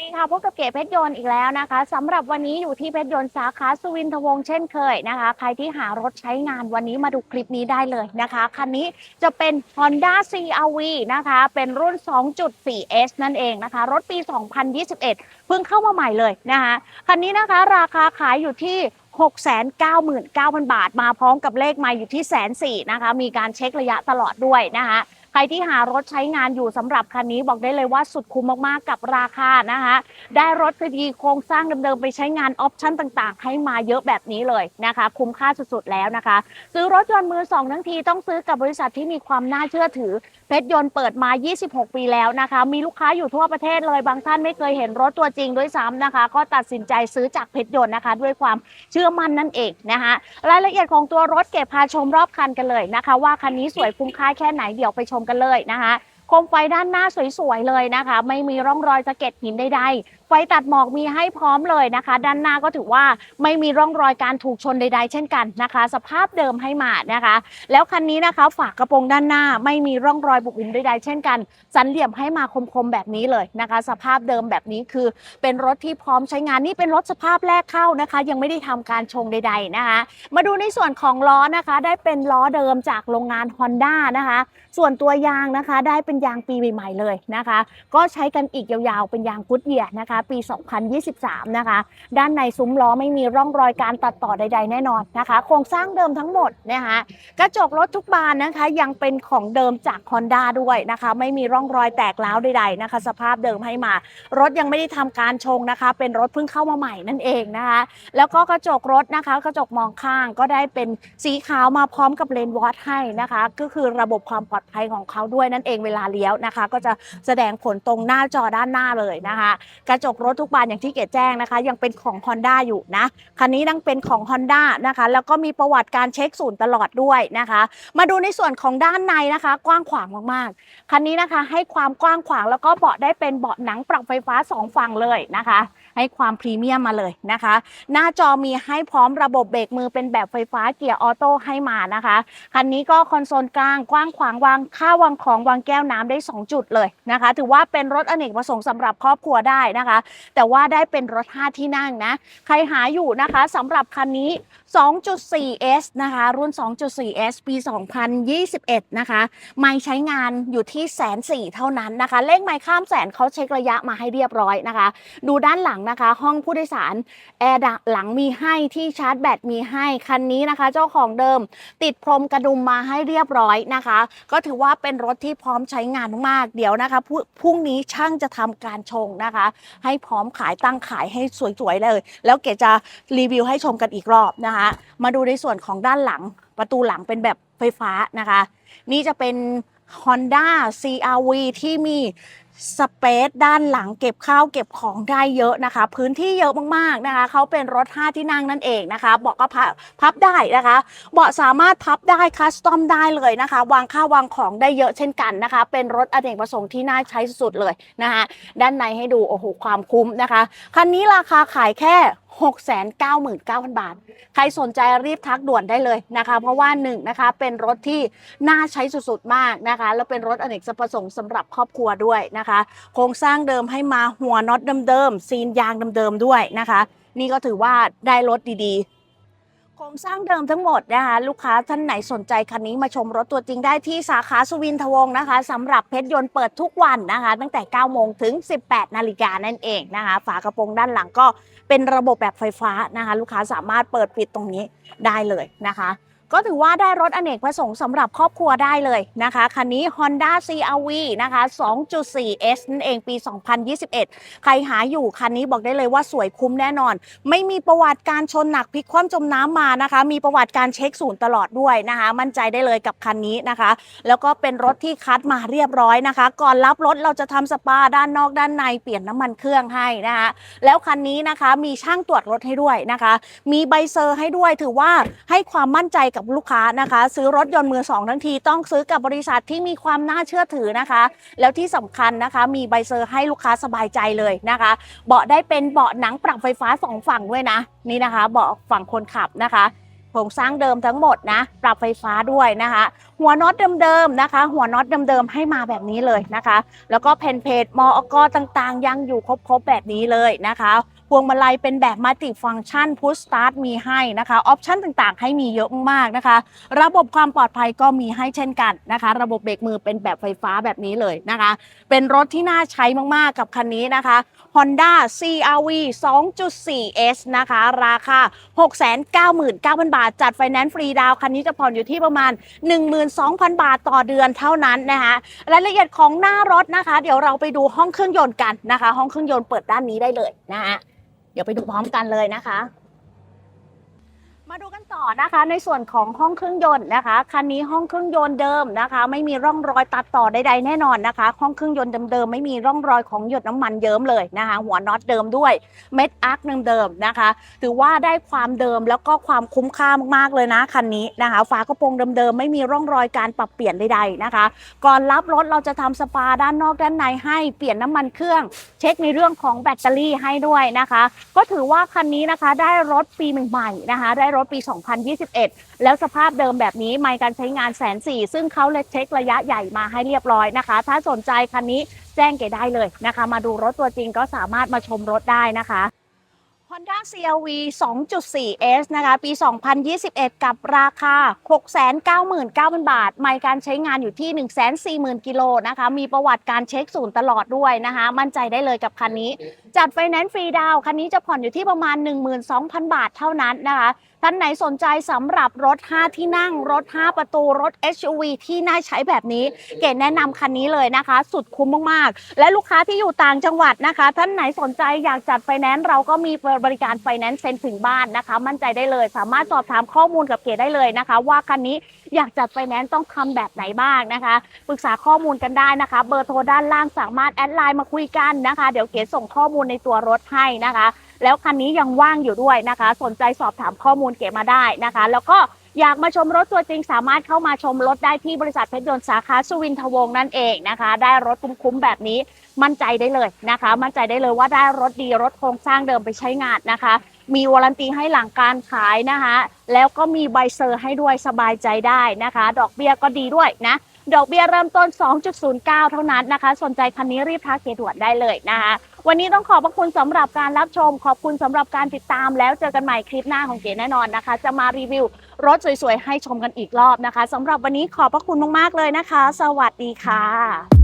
ดีค่ะพบกับเก๋เพชรยนต์อีกแล้วนะคะสำหรับวันนี้อยู่ที่เพชรยนต์สาขาสุวินทวงศ์เช่นเคยนะคะ ใครที่หารถใช้งานวันนี้มาดูคลิปนี้ได้เลยนะคะคันนี้จะเป็น Honda CRV นะคะ เป็นรุ่น 2.4S นั่นเองนะคะ รถปี 2021 เพิ่งเข้ามาใหม่เลยนะคะคันนี้นะคะราคาขายอยู่ที่699,000 บาท มาพร้อมกับเลขไมาอยู่ที่แสนสี่นะคะ มีการเช็คระยะตลอดด้วยนะคะ ใครที่หารถใช้งานอยู่สำหรับคันนี้บอกได้เลยว่าสุดคุ้มมากๆกับราคานะคะได้รถดีโครงสร้างเดิมๆไปใช้งานออปชั่นต่างๆ ให้มาเยอะแบบนี้เลยนะคะ คุ้มค่าสุดๆแล้วนะคะ ซื้อรถยนต์มือสองทั้งทีต้องซื้อกับบริษัทที่มีความน่าเชื่อถือเพชรยนต์เปิดมา 26 ปีแล้วนะคะ มีลูกค้าอยู่ทั่วประเทศเลยบางท่านไม่เคยเห็นรถตัวจริงด้วยซ้ำนะคะ ก็ตัดสินใจซื้อจากเพชรยนต์นะคะ ด้วยความเชื่อมั่นนั่นเองนะคะรายละเอียดของตัวรถเก็บพาชมรอบคันกันเลยนะคะ ว่าคันนี้สวยคุ้มค่าแค่ไหนเดี๋ยวไปชมกันเลยนะคะ คมไฟด้านหน้าสวยๆเลยนะคะ ไม่มีร่องรอยสะเก็ดหินใดๆ ไฟตัดหมอกมีให้พร้อมเลยนะคะ ด้านหน้าก็ถือว่าไม่มีร่องรอยการถูกชนใด ๆ เช่นกันนะคะ สภาพเดิมให้มานะคะ แล้วคันนี้นะคะ ฝากกระโปรงด้านหน้าไม่มีร่องรอยบุบบินใดๆ เช่นกัน สันเหลี่ยมให้มาคมๆแบบนี้เลยนะคะ สภาพเดิมแบบนี้คือ เป็นรถที่พร้อมใช้งานนี่เป็นรถสภาพแรกเข้านะคะ ยังไม่ได้ทำการชงใด ๆนะคะ มาดูในส่วนของล้อนะคะ ได้เป็นล้อเดิมจากโรงงาน Honda นะคะ ส่วนตัวยางนะคะ ได้เป็นยางปีใหม่ๆเลยนะคะ ก็ใช้กันอีกยาวๆ เป็นยางกุดเยียนะคะ ปี 2023 นะคะ ด้านในซุ้มล้อไม่มีร่องรอยการตัดต่อใด ๆ แน่นอนนะคะ โครงสร้างเดิมทั้งหมดนะคะกระจกรถทุกบานนะคะ ยังเป็นของเดิมจาก Honda ด้วยนะคะ ไม่มีร่องรอยแตกร้าวใดๆนะคะ สภาพเดิมให้มา รถยังไม่ได้ทำการชงนะคะ เป็นรถเพิ่งเข้ามาใหม่นั่นเองนะคะ แล้วก็กระจกรถนะคะกระจกมองข้างก็ได้เป็นสีขาวมาพร้อมกับเลนวอตให้นะคะ ก็คือระบบความปลอดภัยของเขาด้วยนั่นเองเวลาเลี้ยวนะคะ ก็จะแสดงผลตรงหน้าจอด้านหน้าเลยนะคะ กระจกรถทุกบานอย่างที่เกดแจ้งนะคะ ยังเป็นของ Honda อยู่นะคันนี้ยังเป็นของ Honda นะคะ แล้วก็มีประวัติการเช็คศูนย์ตลอดด้วยนะคะ มาดูในส่วนของด้านในนะคะ กว้างขวางมากๆคันนี้นะคะให้ความกว้างขวางแล้วก็เบาะได้เป็นเบาะหนังปรับไฟฟ้าสองฝั่งเลยนะคะ ให้ความพรีเมียมมาเลยนะคะ หน้าจอมีให้พร้อมระบบเบรกมือเป็นแบบไฟฟ้าเกียร์ออโต้ให้มานะคะคันนี้ก็คอนโซลกลางกว้างขวางวางข้าววางของวางแก้วน้ำได้ 2 จุดเลยนะคะ ถือว่าเป็นรถอเนกประสงค์สำหรับครอบครัวได้นะคะ แต่ว่าได้เป็นรถ 5 ที่นั่งนะ ใครหาอยู่นะคะสำหรับคันนี้ 2.4S นะคะ รุ่น 2.4S ปี 2021 นะคะ ไม่ใช้งานอยู่ที่แสนสี่เท่านั้นนะคะ เลขไม่ข้ามแสนเขาเช็คระยะมาให้เรียบร้อยนะคะ ดูด้านหลังนะคะ ห้องผู้โดยสารแอร์หลังมีให้ที่ชาร์จแบตมีให้คันนี้นะคะ เจ้าของเดิม ติดพรมกระดุมมาให้เรียบร้อยนะคะ ก็ถือว่าเป็นรถที่พร้อมใช้งานมากๆเดี๋ยวนะคะพรุ่งนี้ช่างจะทำการชงนะคะ ให้พร้อมขายตั้งขายให้สวยๆเลย แล้วเกจะรีวิวให้ชมกันอีกรอบนะคะ มาดูในส่วนของด้านหลังประตูหลังเป็นแบบไฟฟ้านะคะ นี่จะเป็น Honda CRV ที่มี สเปซด้านหลังเก็บข้าวเก็บของได้เยอะนะคะ พื้นที่เยอะมากๆนะคะเขาเป็นรถ 5 ที่นั่งนั่นเองนะคะ เบาะก็พับพับได้นะคะ เบาะสามารถพับได้คัสตอมได้เลยนะคะ วางข้าววางของได้เยอะเช่นกันนะคะ เป็นรถอเนกประสงค์ที่น่าใช้สุดเลยนะคะ ด้านในให้ดูโอ้โหความคุ้มนะคะ คันนี้ราคาขายแค่ 699,000 บาท ใครสนใจรีบทักด่วนได้เลยนะคะ เพราะว่าหนึ่งนะคะเป็นรถที่น่าใช้สุดๆมากนะคะ แล้วเป็นรถอเนกประสงค์สำหรับครอบครัวด้วยนะคะ โครงสร้างเดิมให้มาหัวน็อตเดิมๆซีนยางเดิมๆด้วยนะคะ นี่ก็ถือว่าได้รถดีๆ ครงสร้างเดิมทั้งหมดนะคะลูกค้าท่านไหนสนใจคันนี้มาชมรถตัวจริงได้ที่สาขาสุวินทวงศ์นะคะสำหรับเพชรยนต์เปิดทุกวันนะคะ ตั้งแต่ 9 โมงถึง 18 นาฬิกานั่นเองนะคะ ฝากระโปรงด้านหลังก็เป็นระบบแบบไฟฟ้านะคะ ลูกค้าสามารถเปิดปิดตรงนี้ได้เลยนะคะ ก็ถือว่าได้รถอเนกประสงค์สำหรับครอบครัวได้เลยนะคะคันนี้ Honda CRV นะคะ 2.4S นั่นเองปี 2021 ใครหาอยู่คันนี้บอกได้เลยว่าสวยคุ้มแน่นอน ไม่มีประวัติการชนหนักพลิกคว่ำจมน้ำมานะคะ มีประวัติการเช็คศูนย์ตลอดด้วยนะคะ มั่นใจได้เลยกับคันนี้นะคะ แล้วก็เป็นรถที่คัดมาเรียบร้อยนะคะ ก่อนรับรถเราจะทำสปาด้านนอกด้านในเปลี่ยนน้ำมันเครื่องให้นะคะแล้วคันนี้นะคะมีช่างตรวจรถให้ด้วยนะคะ มีใบเซอร์ให้ด้วยถือว่าให้ความมั่นใจกับลูกค้านะคะ ซื้อรถยนต์มือสองทั้งทีต้องซื้อกับบริษัทที่มีความน่าเชื่อถือนะคะ แล้วที่สำคัญนะคะมีใบเซอร์ให้ลูกค้าสบายใจเลยนะคะ เบาะได้เป็นเบาะหนังปรับไฟฟ้าสองฝั่งด้วยนะ นี่นะคะ เบาะฝั่งคนขับนะคะโครงสร้างเดิมทั้งหมดนะ ปรับไฟฟ้าด้วยนะคะ หัวน็อตเดิมๆนะคะ หัวน็อตเดิมๆให้มาแบบนี้เลยนะคะ แล้วก็แผ่นเพจมอกต่างๆ ยังอยู่ครบๆแบบนี้เลยนะคะ พวงมาลัยเป็นแบบมัลติฟัง c t ชันพุชสตาร์ทมีให้นะคะออปชันต่างๆ ให้มีเยอะมากนะคะ ระบบความปลอดภัยก็มีให้เช่นกันนะคะ ระบบเบรกมือเป็นแบบไฟฟ้าแบบนี้เลยนะคะ เป็นรถที่น่าใช้มากๆกับคันนี้นะคะ Honda CRV 2.4S นะคะ ราคา 699,000 บาท จัดไฟแนนซ์ฟรีดาวคันนี้จะผ่อนอยู่ที่ประมาณ 12,000 บาทต่อเดือนเท่านั้นนะคะรายละเอียดของหน้ารถนะคะ เดี๋ยวเราไปดูห้องเครื่องยนต์กันนะคะ ห้องเครื่องยนต์เปิดด้านนี้ได้เลยนะคะ เดี๋ยวไปดูพร้อมกันเลยนะคะ มาดูกันต่อนะคะในส่วนของห้องเครื่องยนต์นะคะคันนี้ห้องเครื่องยนต์เดิมนะคะ ไม่มีร่องรอยตัดต่อใดๆแน่นอนนะคะ ห้องเครื่องยนต์เดิมๆไม่มีร่องรอยของหยดน้ำมันเยิ้มเลยนะคะ หัวน็อตเดิมด้วยเม็ดอาร์คเดิมๆนะคะ ถือว่าได้ความเดิมแล้วก็ความคุ้มค่ามากๆเลยนะคันนี้นะคะฝากระโปรงเดิมๆไม่มีร่องรอยการปรับเปลี่ยนใดๆนะคะ ก่อนรับรถเราจะทำสปาด้านนอกด้านในให้เปลี่ยนน้ำมันเครื่อง เช็คในเรื่องของแบตเตอรี่ให้ด้วยนะคะ ก็ถือว่าคันนี้นะคะได้รถปีใหม่ๆนะคะ ได้รถถปี 2021 แล้วสภาพเดิมแบบนี้ไม่การใช้งานแสนสี่ซึ่งเขาเลยเช็คระยะใหญ่มาให้เรียบร้อยนะคะ ถ้าสนใจคันนี้แจ้งเก๋ได้เลยนะคะ มาดูรถตัวจริงก็สามารถมาชมรถได้นะคะ Honda CRV 2.4S นะคะ ปี 2021 กับราคา 699,000 บาท ไม่การใช้งานอยู่ที่ 140,000 กิโลนะคะ มีประวัติการเช็คศูนย์ตลอดด้วยนะคะ มั่นใจได้เลยกับคันนี้จัดไฟแนนซ์ฟรีดาวน์คันนี้จะผ่อนอยู่ที่ประมาณ 12,000 บาทเท่านั้นนะคะ ท่านไหนสนใจสำหรับรถ 5 ที่นั่ง รถ 5 ประตู รถ SUV ที่น่าใช้แบบนี้ เก๋แนะนำคันนี้เลยนะคะ สุดคุ้มมากๆ และลูกค้าที่อยู่ต่างจังหวัดนะคะ ท่านไหนสนใจอยากจัดไฟแนนซ์เราก็มีบริการไฟแนนซ์เซ็นถึงบ้านนะคะ มั่นใจได้เลย สามารถสอบถามข้อมูลกับเก๋ได้เลยนะคะ ว่าคันนี้อยากจัดไฟแนนซ์ต้องทำแบบไหนบ้างนะคะปรึกษาข้อมูลกันได้นะคะ เบอร์โทรด้านล่างสามารถแอดไลน์มาคุยกันนะคะ เดี๋ยวเก๋ส่งข้อมูลในตัวรถให้นะคะ แล้วคันนี้ยังว่างอยู่ด้วยนะคะ สนใจสอบถามข้อมูลเก๋มาได้นะคะ แล้วก็อยากมาชมรถตัวจริงสามารถเข้ามาชมรถได้ที่บริษัทเพชรยนต์สาขาสุวินทวงศ์นั่นเองนะคะ ได้รถคุ้มๆแบบนี้มั่นใจได้เลยนะคะ มั่นใจได้เลยว่าได้รถดีรถโครงสร้างเดิมไปใช้งานนะคะ มีวารันตีให้หลังการขายนะคะ แล้วก็มีใบเซอร์ให้ด้วยสบายใจได้นะคะ ดอกเบี้ยก็ดีด้วยนะ ดอกเบี้ยเริ่มต้น 2.09 เท่านั้นนะคะ สนใจคันนี้รีบทักเกด่วนได้เลยนะคะ วันนี้ต้องขอบพระคุณสำหรับการรับชม ขอบคุณสำหรับการติดตาม แล้วเจอกันใหม่คลิปหน้าของเก๋แน่นอนนะคะ จะมารีวิวรถสวยๆ ให้ชมกันอีกรอบนะคะสำหรับวันนี้ขอบพระคุณมากๆเลยนะคะ สวัสดีค่ะ